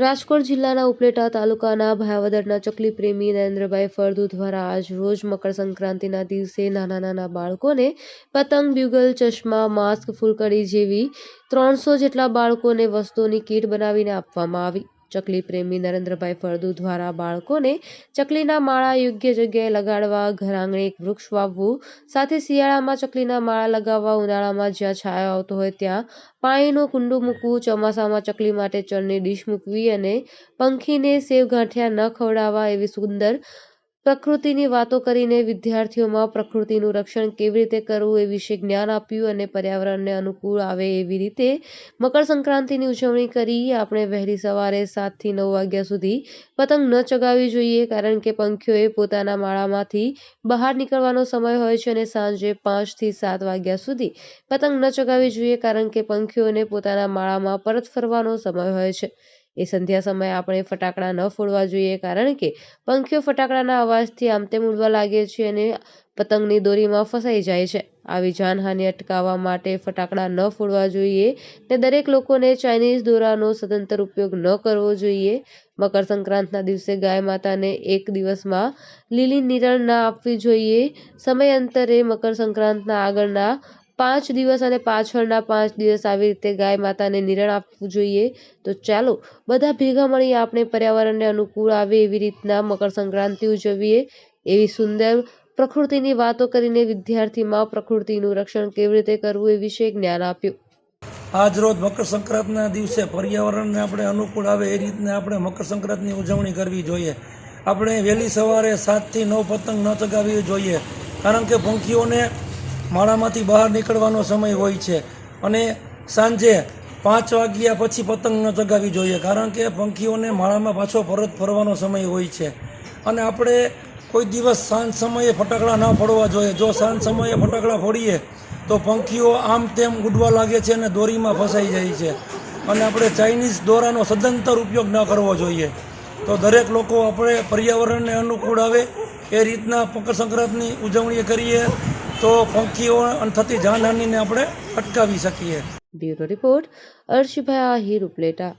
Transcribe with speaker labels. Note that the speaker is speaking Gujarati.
Speaker 1: રાજકોટ જિલ્લાના ઉપલેટા તાલુકાના ભાયાવદરના ચકલી પ્રેમી નરેન્દ્રભાઈ ફળદુ દ્વારા આજ રોજ મકર સંક્રાંતિના દિવસે નાના નાના બાળકોને પતંગ બ્યુગલ ચશ્મા, માસ્ક, ફૂલકડી જેવી ત્રણસો જેટલા બાળકોને વસ્તુઓની કીટ બનાવીને આપવામાં આવી. ચકલી પ્રેમી નરેન્દ્રભાઈ ફળદુ દ્વારા બાળકોને ચકલીના માળા યોગ્ય જગ્યાએ લગાડવા ઘરઆંગણે એક વૃક્ષ વાવવું, સાથે શિયાળામાં ચકલીના માળા લગાવવા, ઉનાળામાં જ્યાં છાંયો આવતો હોય ત્યાં પાણીનું કુંડું મૂકવું, ચોમાસામાં ચકલી માટે ચણની ડીશ મૂકવી અને પંખીને સેવ ગાંઠિયા ન ખવડાવવા એવી સુંદર પ્રકૃતિની વાતો કરીને વિદ્યાર્થીઓમાં પ્રકૃતિનું રક્ષણ કેવી રીતે કરવું એ વિશે જ્ઞાન આપ્યું અને પર્યાવરણને અનુકૂળ આવે એવી રીતે મકર સંક્રાંતિની ઉજવણી કરી. આપણે વહેલી સવારે સાતથી નવ વાગ્યા સુધી પતંગ ન ચગાવવી જોઈએ કારણ કે પંખીઓએ પોતાના માળામાંથી બહાર નીકળવાનો સમય હોય છે અને સાંજે પાંચથી સાત વાગ્યા સુધી પતંગ ન ચગાવવી જોઈએ કારણ કે પંખીઓને પોતાના માળામાં પરત ફરવાનો સમય હોય છે. એ સંધ્યા સમયે આપણે ફટાકડા ન ફોડવા જોઈએ કારણ કે પંખીઓ ફટાકડાના અવાજથી આમ તેમ ઉડવા લાગે છે અને પતંગની દોરીમાં ફસાઈ જાય છે. આવી જાનહાનિ અટકાવવા માટે ફટાકડા ન ફોડવા જોઈએ ને દરેક લોકોને ચાઇનીઝ દોરાનો સદંતર ઉપયોગ ન કરવો જોઈએ. મકર સંક્રાંતના દિવસે ગાય માતાને એક દિવસમાં લીલી નિરણ ના આપવી જોઈએ. સમયાંતરે મકર સંક્રાંતના આગળના પાંચ દિવસ અને પાછળના પાંચ દિવસ આવી રીતે ગાય માતાને નિરણ આપવું જોઈએ, તો ચાલો બધા ભેગા મળી આપણે પર્યાવરણને અનુકૂળ આવે એવી રીતના મકર સંક્રાંતિ ઉજવીએ. એવી સુંદર પ્રકૃતિની વાતો કરીને વિદ્યાર્થીમાં પ્રકૃતિનું રક્ષણ કેવી રીતે કરવું એ વિશે જ્ઞાન આપ્યું.
Speaker 2: આજ રોજ મકર સંક્રાંતિના દિવસે પર્યાવરણને આપણે અનુકૂળ આવે એ રીતને આપણે મકર સંક્રાંતિની ઉજવણી કરવી જોઈએ. આપણે વહેલી સવારે સાતથી નવ પતંગ ન ચગાવવી જોઈએ, કારણ કે પંખીઓને માળામાંથી બહાર નીકળવાનો સમય હોય છે. અને સાંજે પાંચ વાગ્યા પછી પતંગ ન ચગાવવી જોઈએ, કારણ કે પંખીઓને માળામાં પાછો પરત ફરવાનો સમય હોય છે. અને આપણે કોઈ દિવસ સાંજ સમયે ફટાકડા ન ફોડવા જોઈએ. જો સાંજ સમયે ફટાકડા ફોડીએ, તો પંખીઓ આમ તેમ ઉડવા લાગે છે અને દોરીમાં ફસાઈ જાય છે. અને આપણે ચાઇનીઝ દોરાનો સદંતર ઉપયોગ ન કરવો જોઈએ. તો દરેક લોકો આપણે પર્યાવરણને અનુકૂળ આવે, એ રીતના મકર સંક્રાંતની ઉજવણી કરીએ. તો પંખીઓ થતી જાનહાનિને આપણે અટકાવી શકીએ.
Speaker 1: Bureau report Arshbhai Ahir Upleta.